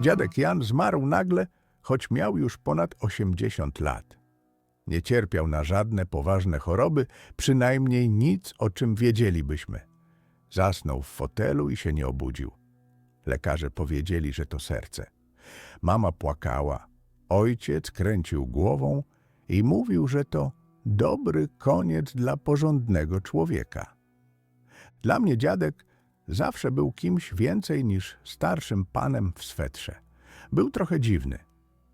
Dziadek Jan zmarł nagle, choć miał już ponad 80 lat. Nie cierpiał na żadne poważne choroby, przynajmniej nic, o czym wiedzielibyśmy. Zasnął w fotelu i się nie obudził. Lekarze powiedzieli, że to serce. Mama płakała, ojciec kręcił głową i mówił, że to dobry koniec dla porządnego człowieka. Dla mnie dziadek zawsze był kimś więcej niż starszym panem w swetrze. Był trochę dziwny,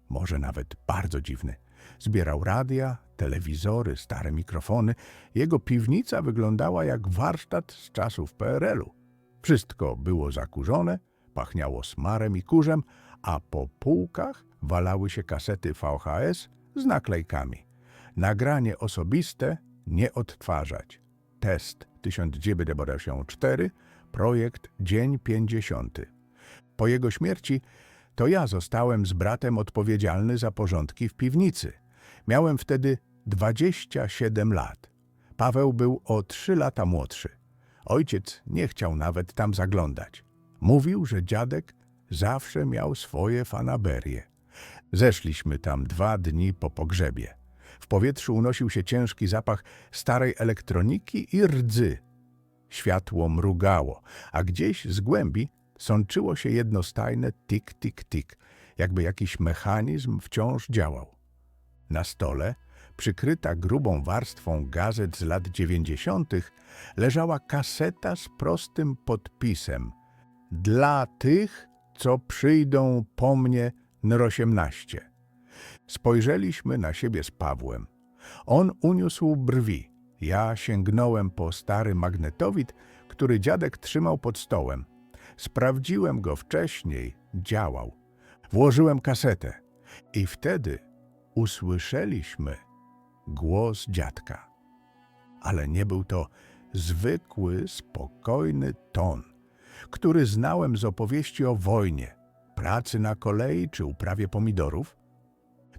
może nawet bardzo dziwny. Zbierał radia, telewizory, stare mikrofony. Jego piwnica wyglądała jak warsztat z czasów PRL-u. Wszystko było zakurzone, pachniało smarem i kurzem, a po półkach walały się kasety VHS z naklejkami. Nagranie osobiste nie odtwarzać. Test 1994, projekt Dzień 50. Po jego śmierci to ja zostałem z bratem odpowiedzialny za porządki w piwnicy. Miałem wtedy 27 lat. Paweł był o 3 lata młodszy. Ojciec nie chciał nawet tam zaglądać. Mówił, że dziadek zawsze miał swoje fanaberie. Zeszliśmy tam dwa dni po pogrzebie. W powietrzu unosił się ciężki zapach starej elektroniki i rdzy. Światło mrugało, a gdzieś z głębi sączyło się jednostajne tik-tik-tik, jakby jakiś mechanizm wciąż działał. Na stole, przykryta grubą warstwą gazet z lat dziewięćdziesiątych, leżała kaseta z prostym podpisem Dla tych, co przyjdą po mnie nr 18. Spojrzeliśmy na siebie z Pawłem. On uniósł brwi. Ja sięgnąłem po stary magnetowid, który dziadek trzymał pod stołem. Sprawdziłem go wcześniej, działał. Włożyłem kasetę i wtedy usłyszeliśmy głos dziadka. Ale nie był to zwykły, spokojny ton, który znałem z opowieści o wojnie, pracy na kolei czy uprawie pomidorów.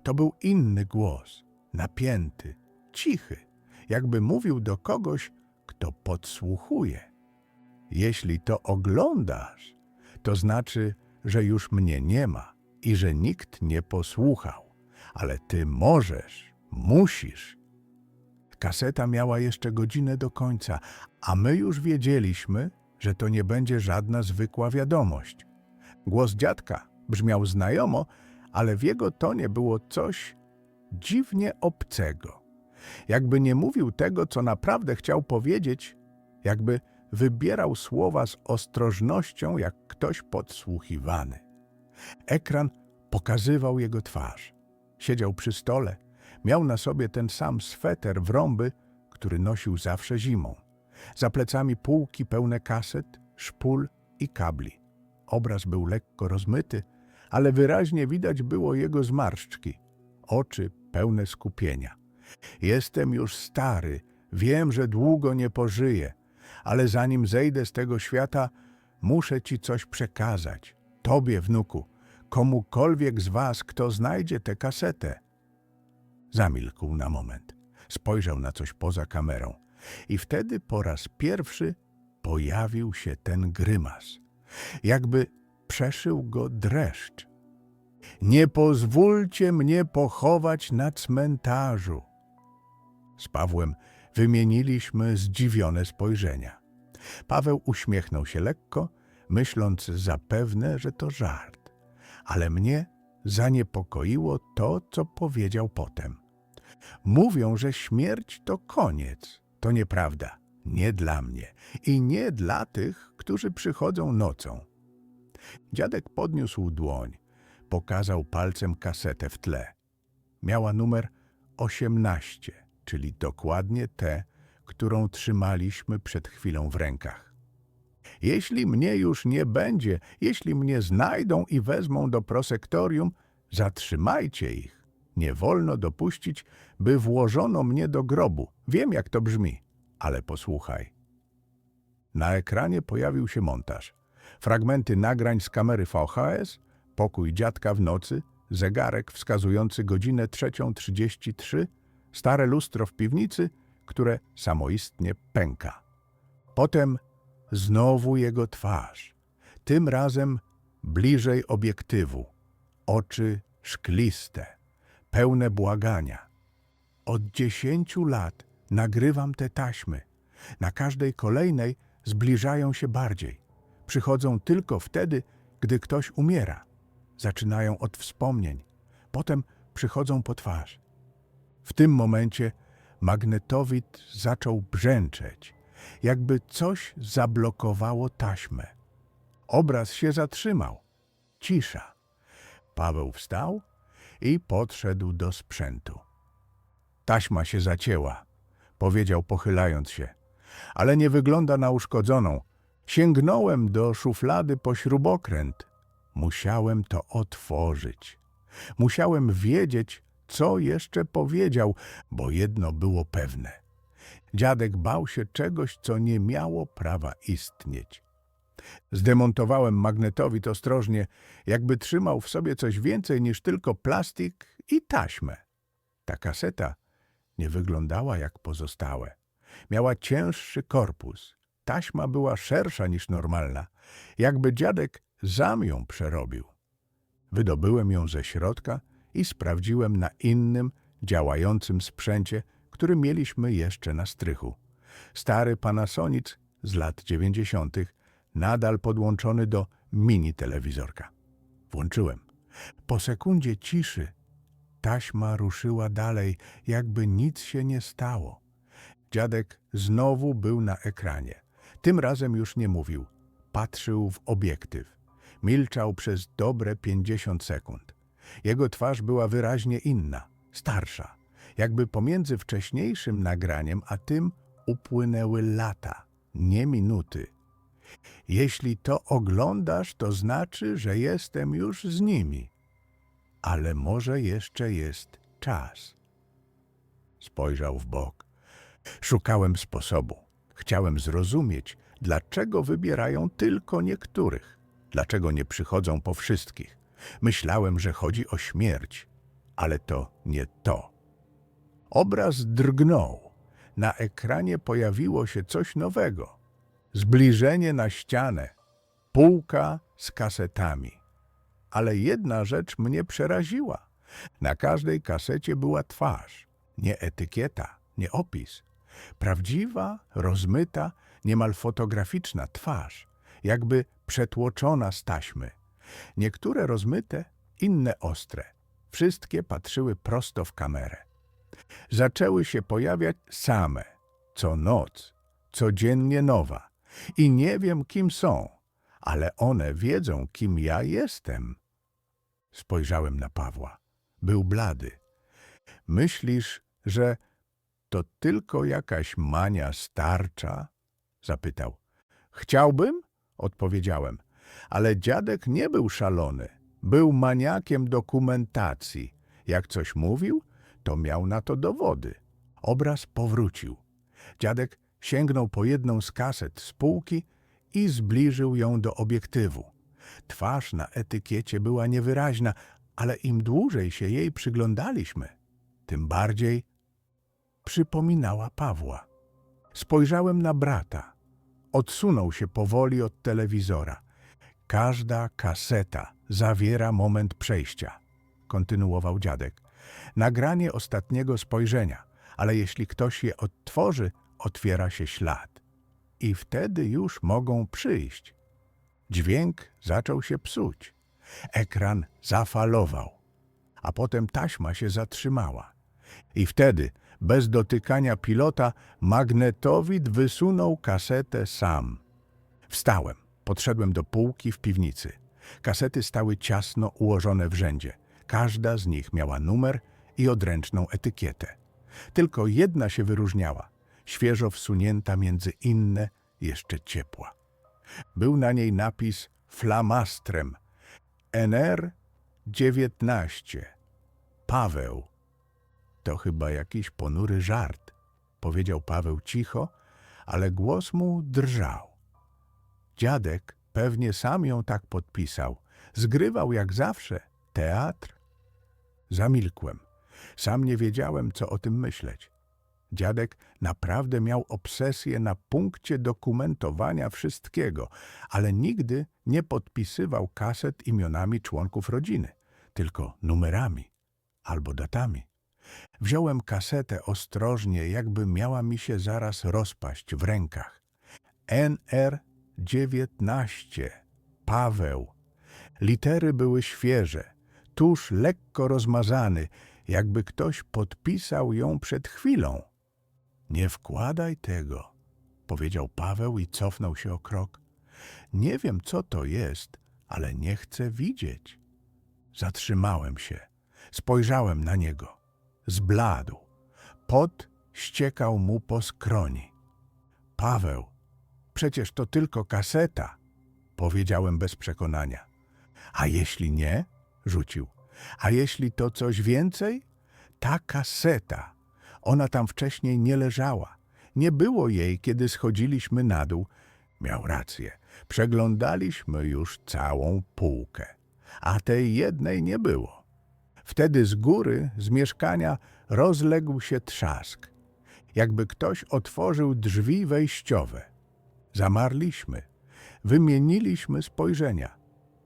To był inny głos, napięty, cichy, jakby mówił do kogoś, kto podsłuchuje. Jeśli to oglądasz, to znaczy, że już mnie nie ma i że nikt nie posłuchał, ale ty możesz, musisz. Kaseta miała jeszcze godzinę do końca, a my już wiedzieliśmy, że to nie będzie żadna zwykła wiadomość. Głos dziadka brzmiał znajomo, ale w jego tonie było coś dziwnie obcego. Jakby nie mówił tego, co naprawdę chciał powiedzieć, jakby wybierał słowa z ostrożnością, jak ktoś podsłuchiwany. Ekran pokazywał jego twarz. Siedział przy stole, miał na sobie ten sam sweter w rąby, który nosił zawsze zimą. Za plecami półki pełne kaset, szpul i kabli. Obraz był lekko rozmyty, ale wyraźnie widać było jego zmarszczki, oczy pełne skupienia. Jestem już stary, wiem, że długo nie pożyję, ale zanim zejdę z tego świata, muszę ci coś przekazać. Tobie, wnuku, komukolwiek z was, kto znajdzie tę kasetę. Zamilkł na moment. Spojrzał na coś poza kamerą. I wtedy po raz pierwszy pojawił się ten grymas. Jakby przeszył go dreszcz. Nie pozwólcie mnie pochować na cmentarzu. Z Pawłem wymieniliśmy zdziwione spojrzenia. Paweł uśmiechnął się lekko, myśląc zapewne, że to żart. Ale mnie zaniepokoiło to, co powiedział potem. Mówią, że śmierć to koniec. To nieprawda. Nie dla mnie i nie dla tych, którzy przychodzą nocą. Dziadek podniósł dłoń, pokazał palcem kasetę w tle. Miała numer 18, czyli dokładnie tę, którą trzymaliśmy przed chwilą w rękach. Jeśli mnie już nie będzie, jeśli mnie znajdą i wezmą do prosektorium, zatrzymajcie ich. Nie wolno dopuścić, by włożono mnie do grobu. Wiem, jak to brzmi, ale posłuchaj. Na ekranie pojawił się montaż. Fragmenty nagrań z kamery VHS, pokój dziadka w nocy, zegarek wskazujący godzinę 3.33, stare lustro w piwnicy, które samoistnie pęka. Potem znowu jego twarz, tym razem bliżej obiektywu, oczy szkliste, pełne błagania. Od dziesięciu lat nagrywam te taśmy. Na każdej kolejnej zbliżają się bardziej. Przychodzą tylko wtedy, gdy ktoś umiera. Zaczynają od wspomnień, potem przychodzą po twarz. W tym momencie magnetowid zaczął brzęczeć, jakby coś zablokowało taśmę. Obraz się zatrzymał. Cisza. Paweł wstał i podszedł do sprzętu. Taśma się zacięła, powiedział pochylając się, ale nie wygląda na uszkodzoną. Sięgnąłem do szuflady po śrubokręt. Musiałem to otworzyć. Musiałem wiedzieć, co jeszcze powiedział, bo jedno było pewne. Dziadek bał się czegoś, co nie miało prawa istnieć. Zdemontowałem magnetowid ostrożnie, jakby trzymał w sobie coś więcej niż tylko plastik i taśmę. Ta kaseta nie wyglądała jak pozostałe. Miała cięższy korpus. Taśma była szersza niż normalna, jakby dziadek zam ją przerobił. Wydobyłem ją ze środka i sprawdziłem na innym, działającym sprzęcie, który mieliśmy jeszcze na strychu. Stary Panasonic z lat dziewięćdziesiątych, nadal podłączony do mini telewizorka. Włączyłem. Po sekundzie ciszy taśma ruszyła dalej, jakby nic się nie stało. Dziadek znowu był na ekranie. Tym razem już nie mówił. Patrzył w obiektyw. Milczał przez dobre pięćdziesiąt sekund. Jego twarz była wyraźnie inna, starsza. Jakby pomiędzy wcześniejszym nagraniem a tym upłynęły lata, nie minuty. Jeśli to oglądasz, to znaczy, że jestem już z nimi. Ale może jeszcze jest czas. Spojrzał w bok. Szukałem sposobu. Chciałem zrozumieć, dlaczego wybierają tylko niektórych. Dlaczego nie przychodzą po wszystkich. Myślałem, że chodzi o śmierć, ale to nie to. Obraz drgnął. Na ekranie pojawiło się coś nowego. Zbliżenie na ścianę. Półka z kasetami. Ale jedna rzecz mnie przeraziła. Na każdej kasecie była twarz. Nie etykieta, nie opis. Prawdziwa, rozmyta, niemal fotograficzna twarz, jakby przetłoczona z taśmy. Niektóre rozmyte, inne ostre. Wszystkie patrzyły prosto w kamerę. Zaczęły się pojawiać same, co noc, codziennie nowa. I nie wiem, kim są, ale one wiedzą, kim ja jestem. Spojrzałem na Pawła. Był blady. Myślisz, że to tylko jakaś mania starcza? Zapytał. Chciałbym? Odpowiedziałem. Ale dziadek nie był szalony. Był maniakiem dokumentacji. Jak coś mówił, to miał na to dowody. Obraz powrócił. Dziadek sięgnął po jedną z kaset z półki i zbliżył ją do obiektywu. Twarz na etykiecie była niewyraźna, ale im dłużej się jej przyglądaliśmy, tym bardziej przypominała Pawła. Spojrzałem na brata. Odsunął się powoli od telewizora. Każda kaseta zawiera moment przejścia, kontynuował dziadek. Nagranie ostatniego spojrzenia, ale jeśli ktoś je odtworzy, otwiera się ślad. I wtedy już mogą przyjść. Dźwięk zaczął się psuć. Ekran zafalował, a potem taśma się zatrzymała. I wtedy, bez dotykania pilota, magnetowid wysunął kasetę sam. Wstałem, podszedłem do półki w piwnicy. Kasety stały ciasno ułożone w rzędzie. Każda z nich miała numer i odręczną etykietę. Tylko jedna się wyróżniała, świeżo wsunięta między inne, jeszcze ciepła. Był na niej napis flamastrem NR 19. Paweł. To chyba jakiś ponury żart, powiedział Paweł cicho, ale głos mu drżał. Dziadek pewnie sam ją tak podpisał. Zgrywał jak zawsze. Teatr? Zamilkłem. Sam nie wiedziałem, co o tym myśleć. Dziadek naprawdę miał obsesję na punkcie dokumentowania wszystkiego, ale nigdy nie podpisywał kaset imionami członków rodziny, tylko numerami albo datami. Wziąłem kasetę ostrożnie, jakby miała mi się zaraz rozpaść w rękach. NR 19. Paweł. Litery były świeże, tusz lekko rozmazany, jakby ktoś podpisał ją przed chwilą. Nie wkładaj tego, powiedział Paweł i cofnął się o krok. Nie wiem, co to jest, ale nie chcę widzieć. Zatrzymałem się. Spojrzałem na niego. Zbladł. Pot ściekał mu po skroni. Paweł, przecież to tylko kaseta, powiedziałem bez przekonania. A jeśli nie? rzucił. A jeśli to coś więcej? Ta kaseta. Ona tam wcześniej nie leżała. Nie było jej, kiedy schodziliśmy na dół. Miał rację. Przeglądaliśmy już całą półkę. A tej jednej nie było. Wtedy z góry, z mieszkania, rozległ się trzask. Jakby ktoś otworzył drzwi wejściowe. Zamarliśmy. Wymieniliśmy spojrzenia.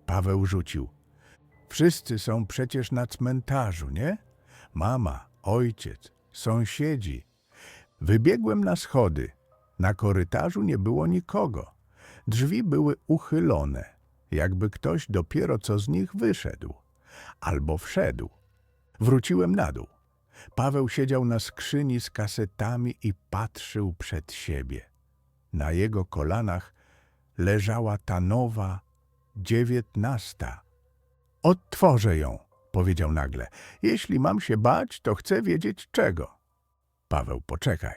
Paweł rzucił. Wszyscy są przecież na cmentarzu, nie? Mama, ojciec, sąsiedzi. Wybiegłem na schody. Na korytarzu nie było nikogo. Drzwi były uchylone, jakby ktoś dopiero co z nich wyszedł. Albo wszedł. Wróciłem na dół. Paweł siedział na skrzyni z kasetami i patrzył przed siebie. Na jego kolanach leżała ta nowa, dziewiętnasta. Odtworzę ją, powiedział nagle. Jeśli mam się bać, to chcę wiedzieć czego. Paweł, poczekaj.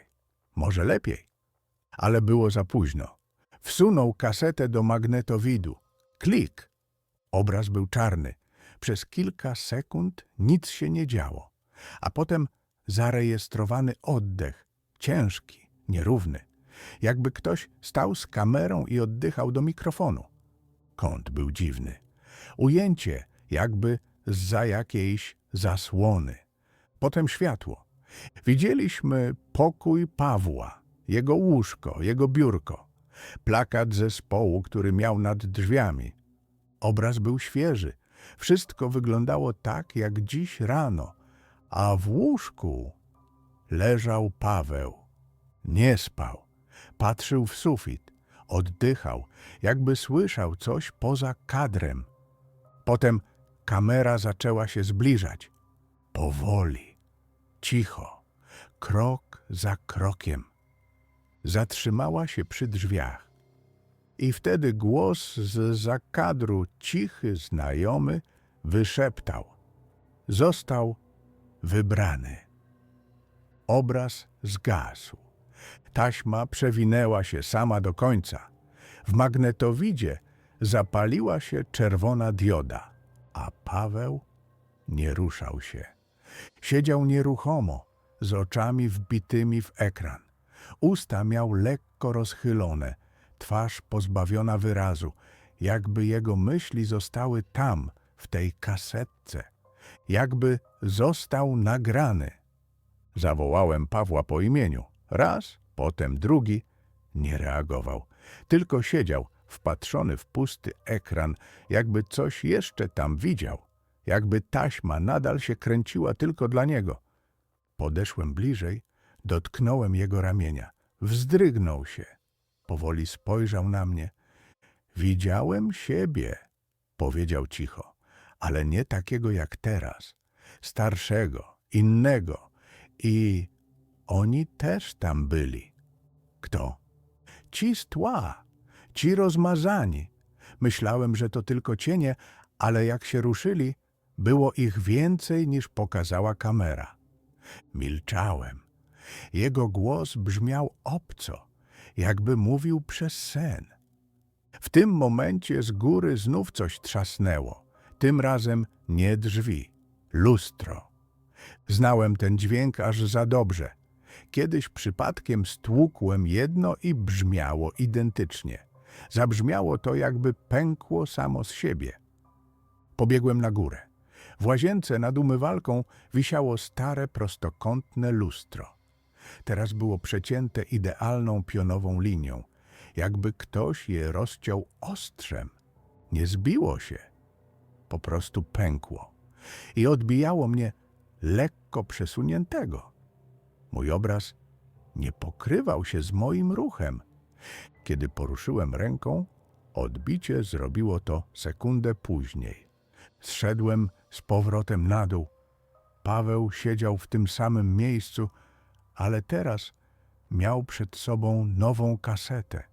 Może lepiej. Ale było za późno. Wsunął kasetę do magnetowidu. Klik. Obraz był czarny. Przez kilka sekund nic się nie działo. A potem zarejestrowany oddech. Ciężki, nierówny. Jakby ktoś stał z kamerą i oddychał do mikrofonu. Kąt był dziwny. Ujęcie jakby za jakiejś zasłony. Potem światło. Widzieliśmy pokój Pawła, jego łóżko, jego biurko, plakat zespołu, który miał nad drzwiami. Obraz był świeży. Wszystko wyglądało tak, jak dziś rano, a w łóżku leżał Paweł. Nie spał. Patrzył w sufit. Oddychał, jakby słyszał coś poza kadrem. Potem kamera zaczęła się zbliżać. Powoli, cicho, krok za krokiem. Zatrzymała się przy drzwiach. I wtedy głos z zakadru, cichy, znajomy, wyszeptał. Został wybrany. Obraz zgasł. Taśma przewinęła się sama do końca. W magnetowidzie zapaliła się czerwona dioda, a Paweł nie ruszał się. Siedział nieruchomo, z oczami wbitymi w ekran. Usta miał lekko rozchylone, twarz pozbawiona wyrazu, jakby jego myśli zostały tam, w tej kasetce, jakby został nagrany. Zawołałem Pawła po imieniu. Raz, potem drugi. Nie reagował. Tylko siedział, wpatrzony w pusty ekran, jakby coś jeszcze tam widział. Jakby taśma nadal się kręciła tylko dla niego. Podeszłem bliżej, dotknąłem jego ramienia. Wzdrygnął się. Powoli spojrzał na mnie. Widziałem siebie, powiedział cicho, ale nie takiego jak teraz. Starszego, innego. I oni też tam byli. Kto? Ci z tła, ci rozmazani. Myślałem, że to tylko cienie, ale jak się ruszyli, było ich więcej niż pokazała kamera. Milczałem. Jego głos brzmiał obco, jakby mówił przez sen. W tym momencie z góry znów coś trzasnęło. Tym razem nie drzwi, lustro. Znałem ten dźwięk aż za dobrze. Kiedyś przypadkiem stłukłem jedno i brzmiało identycznie. Zabrzmiało to, jakby pękło samo z siebie. Pobiegłem na górę. W łazience nad umywalką wisiało stare, prostokątne lustro. Teraz było przecięte idealną pionową linią, jakby ktoś je rozciął ostrzem. Nie zbiło się, po prostu pękło i odbijało mnie lekko przesuniętego. Mój obraz nie pokrywał się z moim ruchem. Kiedy poruszyłem ręką, odbicie zrobiło to sekundę później. Zszedłem z powrotem na dół. Paweł siedział w tym samym miejscu, ale teraz miał przed sobą nową kasetę.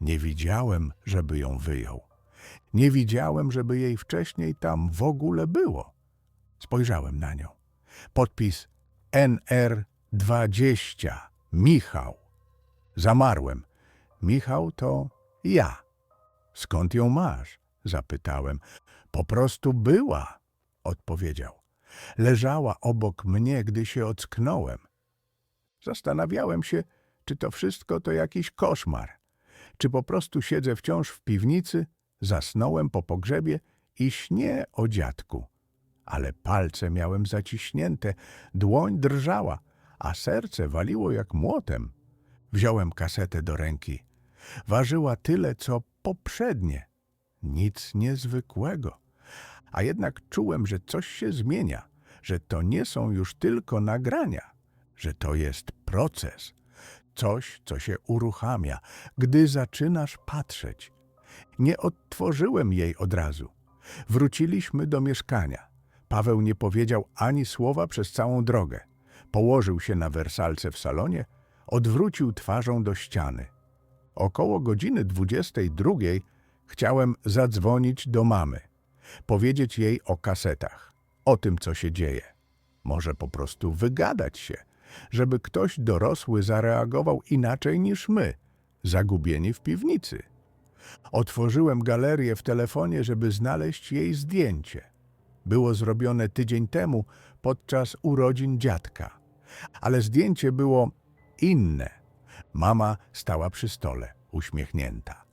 Nie widziałem, żeby ją wyjął. Nie widziałem, żeby jej wcześniej tam w ogóle było. Spojrzałem na nią. Podpis NR20 Michał. Zamarłem. Michał to ja. Skąd ją masz? Zapytałem. Po prostu była, odpowiedział. Leżała obok mnie, gdy się ocknąłem. Zastanawiałem się, czy to wszystko to jakiś koszmar, czy po prostu siedzę wciąż w piwnicy, zasnąłem po pogrzebie i śnię o dziadku. Ale palce miałem zaciśnięte, dłoń drżała, a serce waliło jak młotem. Wziąłem kasetę do ręki. Ważyła tyle, co poprzednie. Nic niezwykłego. A jednak czułem, że coś się zmienia, że to nie są już tylko nagrania, że to jest proces. Coś, co się uruchamia, gdy zaczynasz patrzeć. Nie odtworzyłem jej od razu. Wróciliśmy do mieszkania. Paweł nie powiedział ani słowa przez całą drogę. Położył się na wersalce w salonie, odwrócił twarzą do ściany. Około godziny dwudziestej drugiej chciałem zadzwonić do mamy, powiedzieć jej o kasetach, o tym, co się dzieje. Może po prostu wygadać się, żeby ktoś dorosły zareagował inaczej niż my, zagubieni w piwnicy. Otworzyłem galerię w telefonie, żeby znaleźć jej zdjęcie. Było zrobione tydzień temu podczas urodzin dziadka, ale zdjęcie było inne. Mama stała przy stole, uśmiechnięta,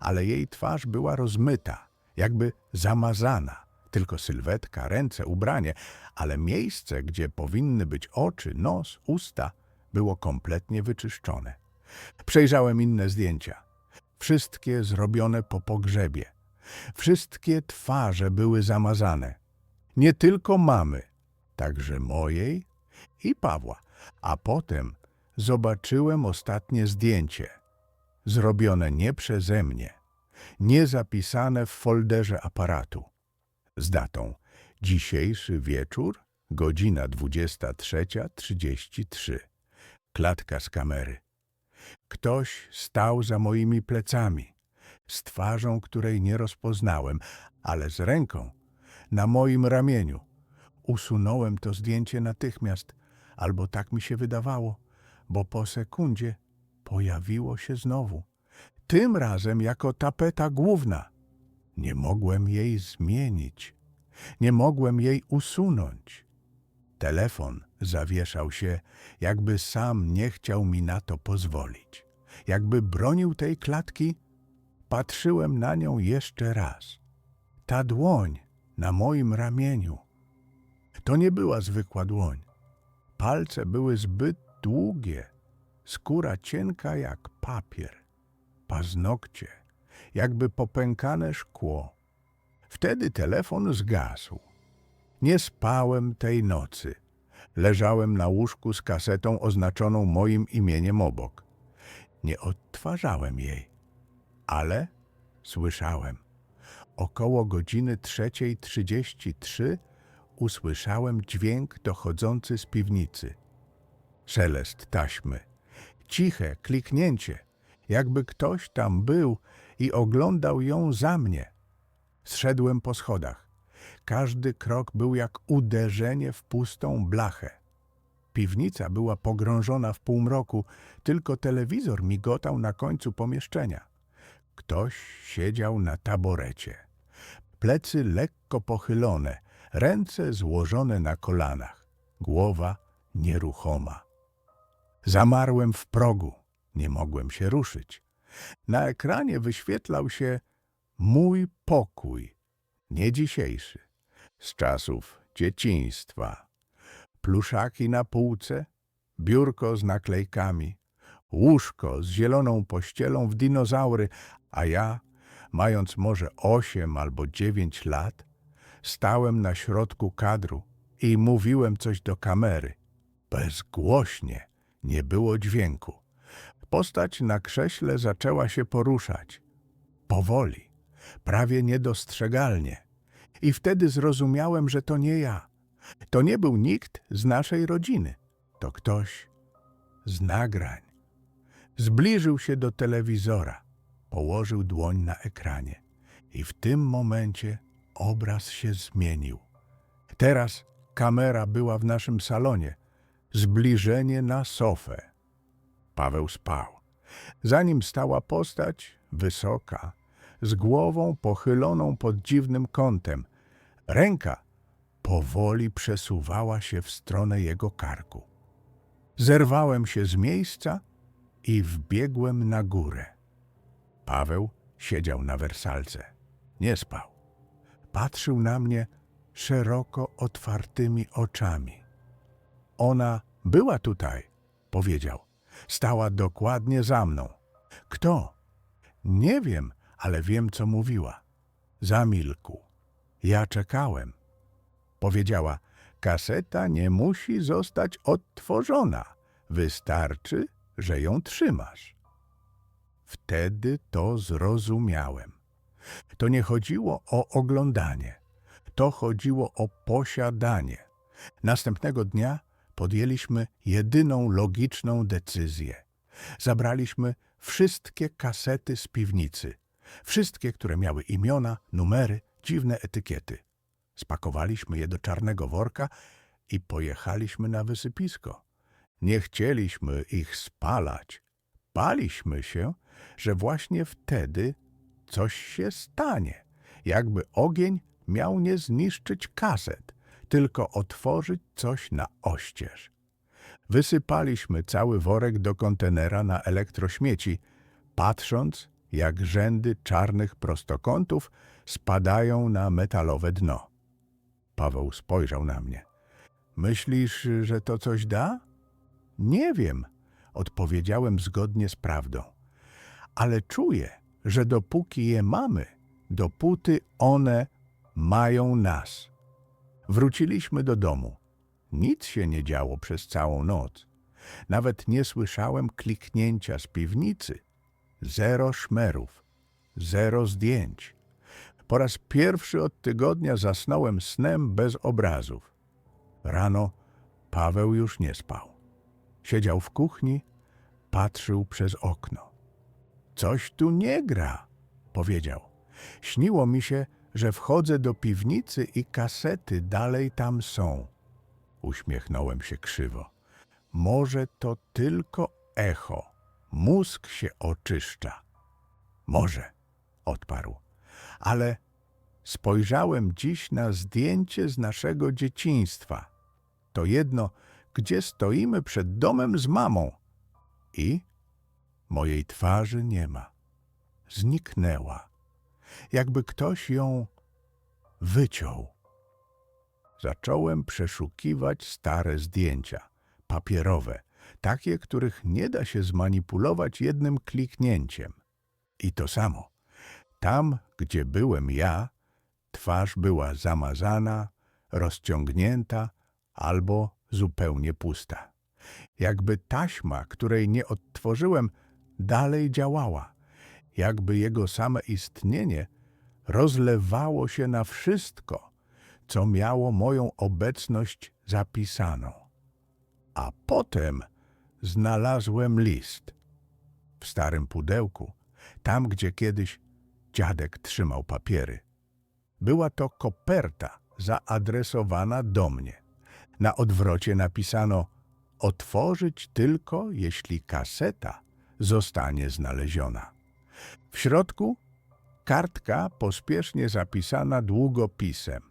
ale jej twarz była rozmyta, jakby zamazana. Tylko sylwetka, ręce, ubranie, ale miejsce, gdzie powinny być oczy, nos, usta, było kompletnie wyczyszczone. Przejrzałem inne zdjęcia. Wszystkie zrobione po pogrzebie. Wszystkie twarze były zamazane. Nie tylko mamy, także mojej i Pawła. A potem zobaczyłem ostatnie zdjęcie. Zrobione nie przeze mnie, nie zapisane w folderze aparatu. Z datą dzisiejszy wieczór, godzina 23.33. Klatka z kamery. Ktoś stał za moimi plecami, z twarzą, której nie rozpoznałem, ale z ręką na moim ramieniu. Usunąłem to zdjęcie natychmiast, albo tak mi się wydawało, bo po sekundzie pojawiło się znowu. Tym razem jako tapeta główna. Nie mogłem jej zmienić. Nie mogłem jej usunąć. Telefon zawieszał się, jakby sam nie chciał mi na to pozwolić. Jakby bronił tej klatki, patrzyłem na nią jeszcze raz. Ta dłoń na moim ramieniu. To nie była zwykła dłoń. Palce były zbyt długie, skóra cienka jak papier, paznokcie, jakby popękane szkło. Wtedy telefon zgasł. Nie spałem tej nocy. Leżałem na łóżku z kasetą oznaczoną moim imieniem obok. Nie odtwarzałem jej, ale słyszałem. Około godziny 3.33 usłyszałem dźwięk dochodzący z piwnicy. Szelest taśmy. Ciche kliknięcie, jakby ktoś tam był i oglądał ją za mnie. Zszedłem po schodach. Każdy krok był jak uderzenie w pustą blachę. Piwnica była pogrążona w półmroku, tylko telewizor migotał na końcu pomieszczenia. Ktoś siedział na taborecie. Plecy lekko pochylone, ręce złożone na kolanach, głowa nieruchoma. Zamarłem w progu, nie mogłem się ruszyć. Na ekranie wyświetlał się mój pokój, nie dzisiejszy, z czasów dzieciństwa. Pluszaki na półce, biurko z naklejkami, łóżko z zieloną pościelą w dinozaury, a ja, mając może osiem albo dziewięć lat, stałem na środku kadru i mówiłem coś do kamery. Bezgłośnie, nie było dźwięku. Postać na krześle zaczęła się poruszać. Powoli, prawie niedostrzegalnie. I wtedy zrozumiałem, że to nie ja. To nie był nikt z naszej rodziny. To ktoś z nagrań. Zbliżył się do telewizora, położył dłoń na ekranie i w tym momencie obraz się zmienił. Teraz kamera była w naszym salonie. Zbliżenie na sofę. Paweł spał. Za nim stała postać wysoka, z głową pochyloną pod dziwnym kątem. Ręka powoli przesuwała się w stronę jego karku. Zerwałem się z miejsca i wbiegłem na górę. Paweł siedział na wersalce. Nie spał. Patrzył na mnie szeroko otwartymi oczami. Ona była tutaj, powiedział. Stała dokładnie za mną. Kto? Nie wiem, ale wiem, co mówiła. Zamilkł. Ja czekałem. Powiedziała, kaseta nie musi zostać odtworzona. Wystarczy, że ją trzymasz. Wtedy to zrozumiałem. To nie chodziło o oglądanie. To chodziło o posiadanie. Następnego dnia podjęliśmy jedyną logiczną decyzję. Zabraliśmy wszystkie kasety z piwnicy. Wszystkie, które miały imiona, numery, dziwne etykiety. Spakowaliśmy je do czarnego worka i pojechaliśmy na wysypisko. Nie chcieliśmy ich spalać. Baliśmy się, że właśnie wtedy coś się stanie. Jakby ogień miał nie zniszczyć kaset, tylko otworzyć coś na oścież. Wysypaliśmy cały worek do kontenera na elektrośmieci, patrząc, jak rzędy czarnych prostokątów spadają na metalowe dno. Paweł spojrzał na mnie. Myślisz, że to coś da? Nie wiem, odpowiedziałem zgodnie z prawdą. Ale czuję, że dopóki je mamy, dopóty one mają nas. Wróciliśmy do domu. Nic się nie działo przez całą noc. Nawet nie słyszałem kliknięcia z piwnicy. Zero szmerów, zero zdjęć. Po raz pierwszy od tygodnia zasnąłem snem bez obrazów. Rano Paweł już nie spał. Siedział w kuchni, patrzył przez okno. Coś tu nie gra, powiedział. Śniło mi się, że wchodzę do piwnicy i kasety dalej tam są. Uśmiechnąłem się krzywo. Może to tylko echo. Mózg się oczyszcza. Może, odparł. Ale spojrzałem dziś na zdjęcie z naszego dzieciństwa. To jedno, gdzie stoimy przed domem z mamą. I mojej twarzy nie ma. Zniknęła. Jakby ktoś ją wyciął. Zacząłem przeszukiwać stare zdjęcia, papierowe, takie, których nie da się zmanipulować jednym kliknięciem. I to samo. Tam, gdzie byłem ja, twarz była zamazana, rozciągnięta albo zupełnie pusta. Jakby taśma, której nie odtworzyłem, dalej działała. Jakby jego same istnienie rozlewało się na wszystko, co miało moją obecność zapisaną. A potem znalazłem list. W starym pudełku, tam gdzie kiedyś dziadek trzymał papiery. Była to koperta zaadresowana do mnie. Na odwrocie napisano otworzyć tylko jeśli kaseta zostanie znaleziona. W środku kartka pospiesznie zapisana długopisem.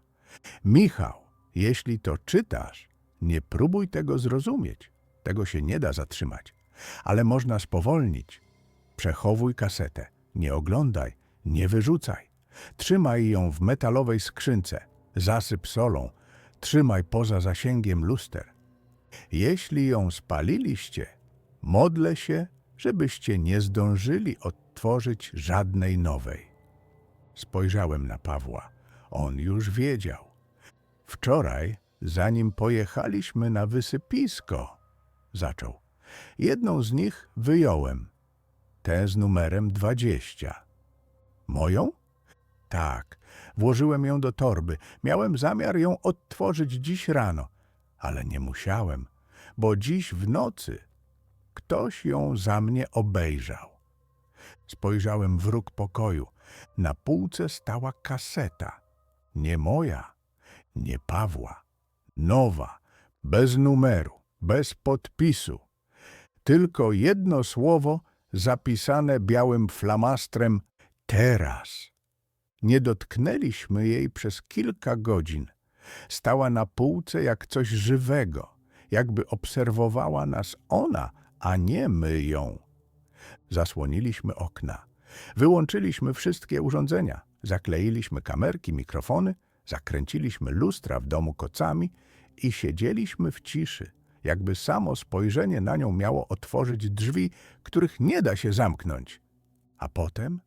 Michał, jeśli to czytasz, nie próbuj tego zrozumieć. Tego się nie da zatrzymać. Ale można spowolnić. Przechowuj kasetę. Nie oglądaj, nie wyrzucaj. Trzymaj ją w metalowej skrzynce. Zasyp solą. Trzymaj poza zasięgiem luster. Jeśli ją spaliliście, modlę się, żebyście nie zdążyli odtworzyć żadnej nowej. Spojrzałem na Pawła. On już wiedział. Wczoraj, zanim pojechaliśmy na wysypisko, zaczął. Jedną z nich wyjąłem. Tę z numerem 20. Moją? Tak. Włożyłem ją do torby. Miałem zamiar ją odtworzyć dziś rano, ale nie musiałem, bo dziś w nocy ktoś ją za mnie obejrzał. Spojrzałem w róg pokoju. Na półce stała kaseta. Nie moja, nie Pawła. Nowa, bez numeru, bez podpisu. Tylko jedno słowo zapisane białym flamastrem teraz. Nie dotknęliśmy jej przez kilka godzin. Stała na półce jak coś żywego, jakby obserwowała nas ona, a nie my ją. Zasłoniliśmy okna. Wyłączyliśmy wszystkie urządzenia. Zakleiliśmy kamerki, mikrofony, zakręciliśmy lustra w domu kocami i siedzieliśmy w ciszy, jakby samo spojrzenie na nią miało otworzyć drzwi, których nie da się zamknąć. A potem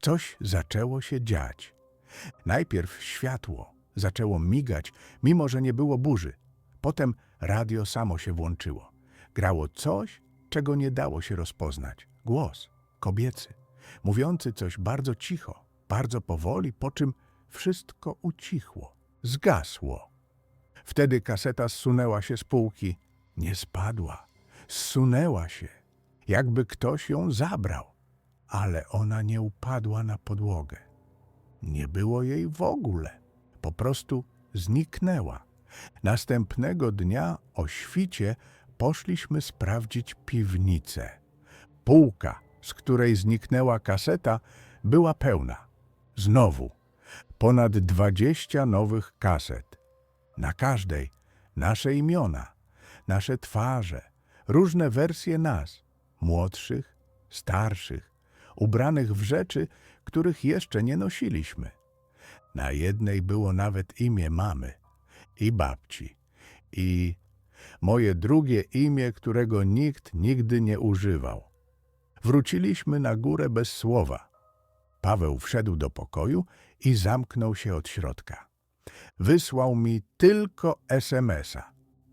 coś zaczęło się dziać. Najpierw światło zaczęło migać, mimo że nie było burzy. Potem radio samo się włączyło. Grało coś, czego nie dało się rozpoznać. Głos kobiecy, mówiący coś bardzo cicho, bardzo powoli, po czym wszystko ucichło, zgasło. Wtedy kaseta zsunęła się z półki. Nie spadła, zsunęła się, jakby ktoś ją zabrał, ale ona nie upadła na podłogę. Nie było jej w ogóle, po prostu zniknęła. Następnego dnia o świcie poszliśmy sprawdzić piwnicę. Półka, z której zniknęła kaseta, była pełna. Znowu ponad dwadzieścia nowych kaset. Na każdej nasze imiona, nasze twarze, różne wersje nas, młodszych, starszych, ubranych w rzeczy, których jeszcze nie nosiliśmy. Na jednej było nawet imię mamy i babci i moje drugie imię, którego nikt nigdy nie używał. Wróciliśmy na górę bez słowa. Paweł wszedł do pokoju i zamknął się od środka. Wysłał mi tylko SMS-a.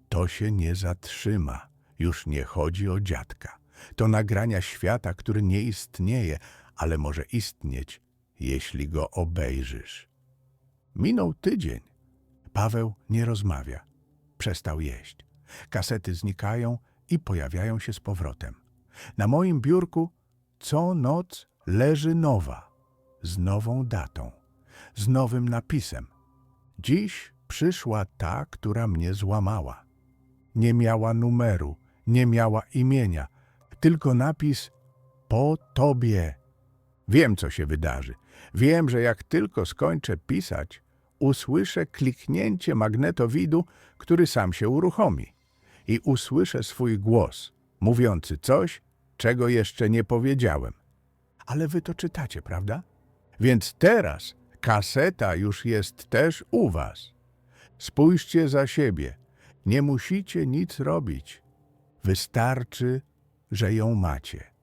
To się nie zatrzyma. Już nie chodzi o dziadka. To nagrania świata, który nie istnieje, ale może istnieć, jeśli go obejrzysz. Minął tydzień. Paweł nie rozmawia. Przestał jeść. Kasety znikają i pojawiają się z powrotem. Na moim biurku co noc leży nowa, z nową datą, z nowym napisem. Dziś przyszła ta, która mnie złamała. Nie miała numeru, nie miała imienia, tylko napis po tobie. Wiem, co się wydarzy. Wiem, że jak tylko skończę pisać, usłyszę kliknięcie magnetowidu, który sam się uruchomi. I usłyszę swój głos, mówiący coś, czego jeszcze nie powiedziałem. Ale wy to czytacie, prawda? Więc teraz kaseta już jest też u was. Spójrzcie za siebie. Nie musicie nic robić. Wystarczy, że ją macie.